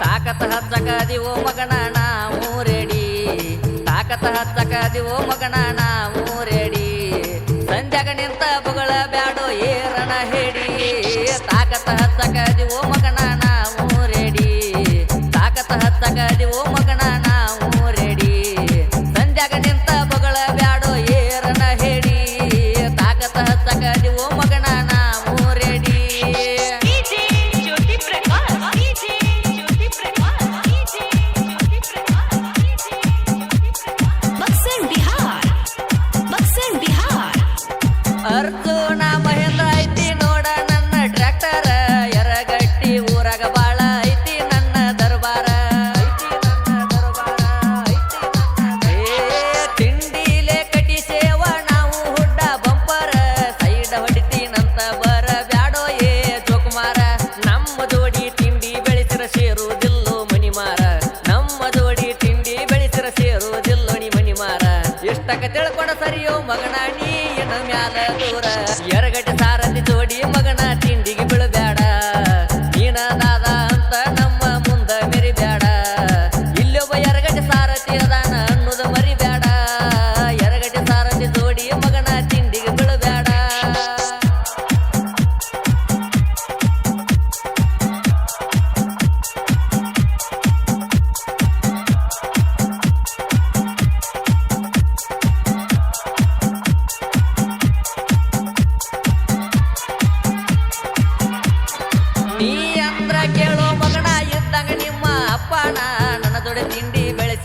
ತಾಕತ ಹಚ್ಚಕದಿ ಓ ಮಗಣ ನಾವು ರೆಡಿ ತಾಕತ ಹಚ್ಚಕದಿ ಓ ಮಗಣ ನಾವು ರೆಡಿ ಸಂಜಾಗ ನಿಂತ ಬುಗಳ ಬ್ಯಾಡೋ ಏರಣ ಹೇಳಿ. ತಾಕತ ಹಚ್ಚಕದಿ ಓ ತಕ ತಿಳ್ಕೊಂಡ ಸರಿಯೋ ಮಗನ ನೀ ಮ್ಯಾಲ ದೂರ. ಎರಗಟ್ಟ ಸಾರ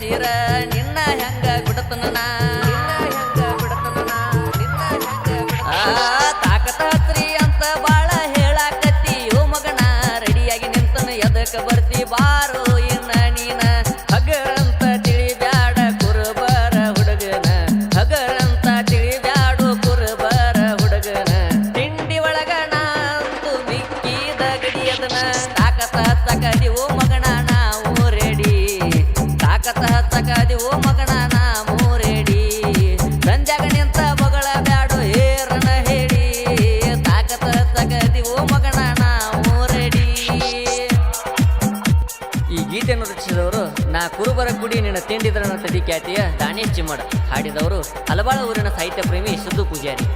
ನೀರ, ನಿನ್ನ ಹೆಂಗ ಬಿಡತನ ತಾಕತ ಹತ್ರಿ ಅಂತ ಬಾಳ ಹೇಳಾಕತ್ತಿ. ಯೋ ಮಗನ, ರೆಡಿಯಾಗಿ ನಿಂತನ ಎದಕ್ಕೆ ಬರ್ತಿ ಬಾರೋ ಇನ್ನ ನೀನ? ಹಗರಂತ ತಿಳಿಬ್ಯಾಡ ಕುರುಬರ ಹುಡುಗನ. ಹಗರಂತ ತಿಳಿಬ್ಯಾಡು ಕುರುಬರ ಹುಡುಗನ. ತಿಂಡಿ ಒಳಗಣ ಅಂತೂ ಮಿಕ್ಕಿದ ಗಡಿಯದನ. ತಾಕತ ಹತ್ತಕಡಿ ಓ ನಿನ್ನ ತಿಂಡಿದ್ರ ನನ್ನ ಸತಿ ಖ್ಯಾತಿಯ ದಾನೇಶ್ ಚಿಮ್ಮಡ ಹಾಡಿದವರು ಹಲವಾರು ಊರಿನ ಸಾಹಿತ್ಯ ಪ್ರೇಮಿ ಸಿದ್ದು ಪೂಜಾರಿ.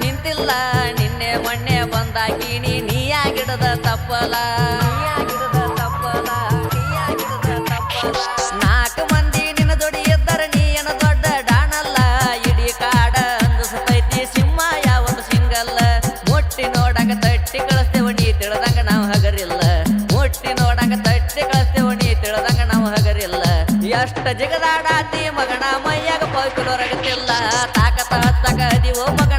ನಿಂತಿಲ್ಲ. ನಿನ್ನೆ ಮೊನ್ನೆ ಬಂದಾಕಿನಿ ನೀ ಆಗಿಡದ ತಪ್ಪಲ. ಎಷ್ಟ ಜಗದಾಡಾತಿ ಮಗಣ ಮೈಯಾಗ ಪೈಕುಲೊರಗತಿಲ್ಲ ತಾಕತ ಹತ್ತಾಗ ಅದಿವೋ ಮಗ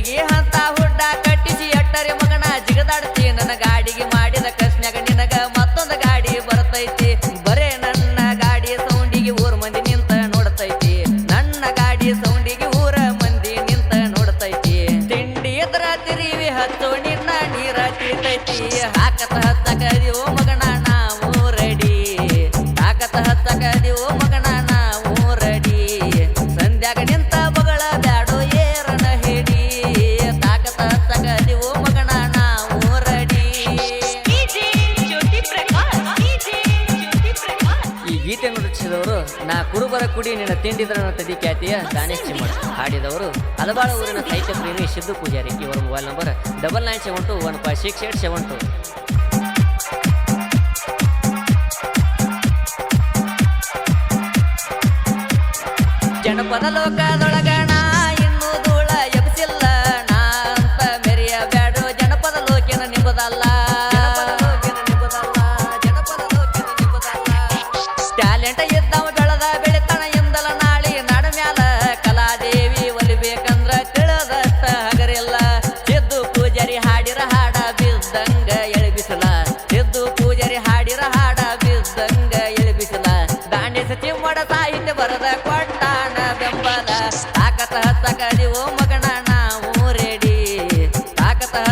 ಹುಡುಗಿ ಅಂತ ಹುಡ್ಡ ಕಟ್ಟಿಸಿ ಎಟ್ಟರೆ ಮಗನ ಜಿಗದಾಡ್ತಿ ನನ್ನ ಗಾಡಿಗೆ ತಿಂಡಿ ನಿನ್ನ ತಿಂಡಿದ್ರ ನನ್ನ ತದಿ ಖ್ಯಾತಿಯ ದಾನೇಶ್ ಚಿಮ್ಮಡ್ ಹಾಡಿದವರು ಹಲವಾರು ಊರಿನ ಸಾಹಿತ್ಯ ಪ್ರೇಮಿ ಸಿದ್ದು ಪೂಜಾರಿ. ಇವರ mobile number double nine seven two one five six eight seven two. ಜನಪದ ಲೋಕದೊಳಗಣ